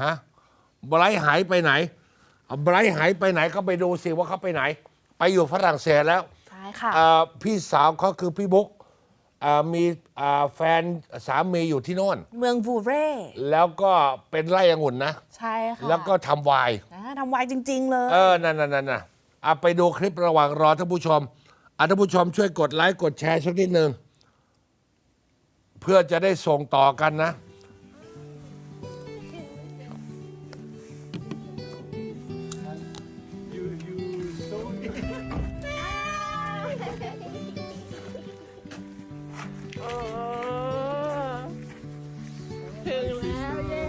ฮะไบรท์หายไปไหนเอาไบรท์หายไปไหนก็ไปดูสิว่าเขาไปไหน ไปอยู่ฝรั่งเศสแล้วใช่ค่ะ อ่าพี่สาวเขาคือพี่บุ๊กอ่ามีอ่าแฟนสามีอยู่ที่โน่น เมืองวูเร่แล้วก็เป็นไร่องุ่นนะ ใช่ค่ะแล้วก็ทำไวน์อ่าทำไวน์จริง ๆ เลย เออ นั่นนั่นนั่นน่ะอะไปดูคลิประหว่างรอท่านผู้ชมอะท่านผู้ชมช่วยกดไลค์ กดแชร์สักนิดหนึ่ง เพื่อจะได้ส่งต่อกันนะ ถึงแล้วเย้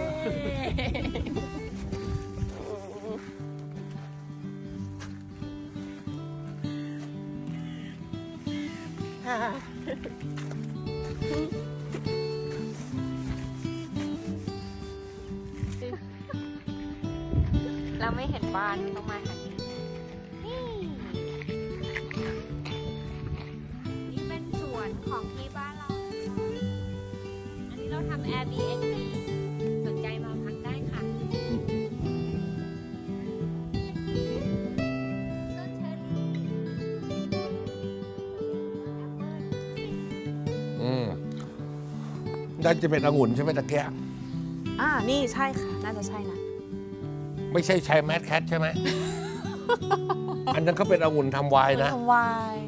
เราไม่เห็นบ้านต้องมาทางนี้นี่นี่เป็นสวนของที่ ทำ Airbnb สนใจมาพักได้ค่ะ ต้นเชอรี่อืมน่าจะเป็นองุ่นใช่ไหมตะแกะอ่า นี่ใช่ค่ะ น่าจะใช่นะ ไม่ใช่ชายแมดแคทใช่ไหม อันนั้นเขาเป็นองุ่นทำไวน์นะ ทำไวน์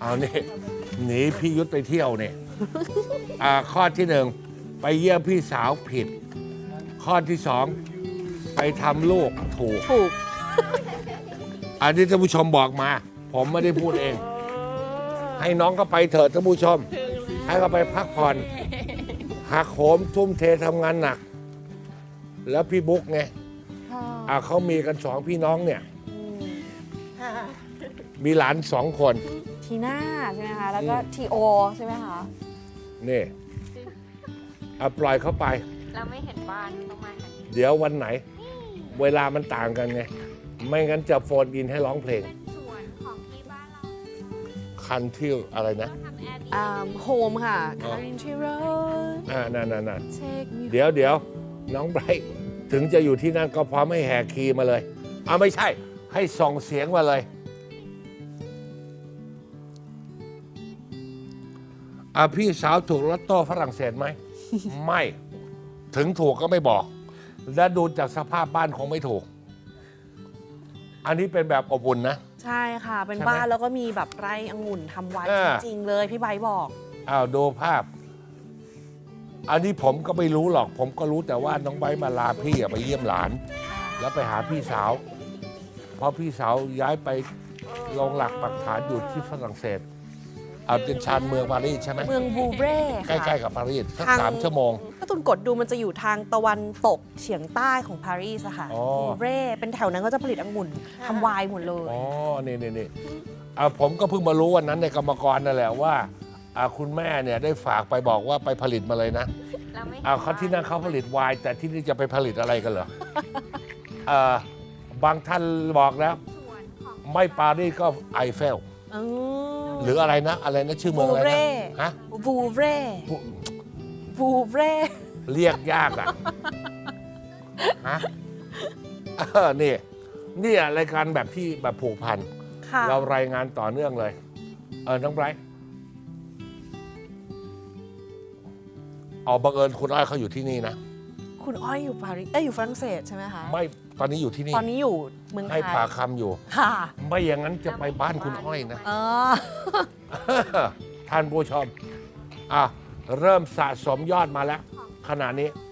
เอานี่ หนีพี่ยุทธไปเที่ยวเนี่ยอ่าข้อที่หนึ่งไปเยี่ยมพี่สาวผิด ข้อที่สองไปทำลูกถูก ถูก อันนี้ท่านผู้ชมบอกมา ผมไม่ได้พูดเอง ให้น้องก็ไปเถิดท่านผู้ชม ให้เขาไปพักผ่อนหักโหมทุ่มเททำงานหนัก แล้วพี่บุ๊กไงค่ะอ่าเขามีกันสองพี่น้องเนี่ยอื มมีหลานสองคนทีน่าใช่ไหมคะ แล้วก็อืมทีโอใช่ไหมคะ นี่เอาปล่อยเขาไป เราไม่เห็นบ้านต้องมาทางนี้เดี๋ยววันไหน เวลามันต่างกันไง ไม่งั้นจะโฟนอินให้ร้องเพลงเป็นสวนของที่บ้านเราคันที่อะไรเรานะทำ Airbnb อ่าโฮมค่ะ อ๋อ Country Road อ่านั่นนั่นนั่น Take me เดี๋ยวเดี๋ยวน้องไบรท์ถึงจะอยู่ที่นั่นก็พร้อมให้แหกคีย์มาเลยอ่าไม่ใช่ ให้ส่งเสียงมาเลย อ่าพี่สาวถูกลอตโต้ฝรั่งเศสไหม ไม่ ถึงถูกก็ไม่บอก และดูจากสภาพบ้านคงไม่ถูก อันนี้เป็นแบบอบอุ่นนะ ใช่ค่ะ เป็นใช่ไหมบ้านแล้วก็มีแบบไร่องุ่นทำไวน์เออจริงๆเลยพี่ไบร์ทบอก อ้าวดูภาพ อันนี้ผมก็ไม่รู้หรอก ผมก็รู้แต่ว่าน้องไบร์ทมาลาพี่อะไปเยี่ยมหลาน แล้วไปหาพี่สาว เพราะพี่สาวย้ายไปลงหลักปักฐานอยู่ที่ฝรั่งเศสเอาเป็นชานเมืองปารีสใช่ไหมเมืองวูเร่ใกล้ๆกับปารีสสักทาง สามชั่วโมง ถ้าตุนกดดูมันจะอยู่ทางตะวันตกเฉียงใต้ของปารีสอะค่ะอ๋อวูเร่เป็นแถวนั้นก็จะผลิตองุ่นทำไวน์หมดเลย อ๋อนี่นี่นี่อ่าผมก็เพิ่งมารู้วันนั้นในกรรมกรนั่นแหละว่าอ่าคุณแม่เนี่ยได้ฝากไปบอกว่าไปผลิตมาเลยนะเราไม่เห็นอ่าเขาที่นั่นเขาผลิตไวน์แต่ที่นี่จะไปผลิตอะไรกันเหรออ่าบางท่านบอกแล้วสวนของไม่ปารีสก็ไอเฟล อืม หรืออะไรนะอะไรนะชื่อเมืองอะไรบูเร่นะฮะวูเร่ผู้วูเร่เรียกยากอะฮะเออนี่นี่รายการแบบที่แบบผูกพันค่ะเรารายงานต่อเนื่องเลย เออน้องไบรท์เอาบังเอิญคุณอ้อยเขาอยู่ที่นี่นะ คุณอ้อยอยู่ปารีสเอ้ยอยู่ฝรั่งเศสใช่ไหมคะ ไม่ ตอนนี้อยู่ที่นี่ ตอนนี้อยู่เมืองไทให้ยปากคำอยู่ ค่ะ ไม่อย่างนั้นจะไปบ้านคุณอ้อยนะอ๋อท่านผู้ชมอะเริ่มสะสมยอดมาแล้ว ขณะนี้ข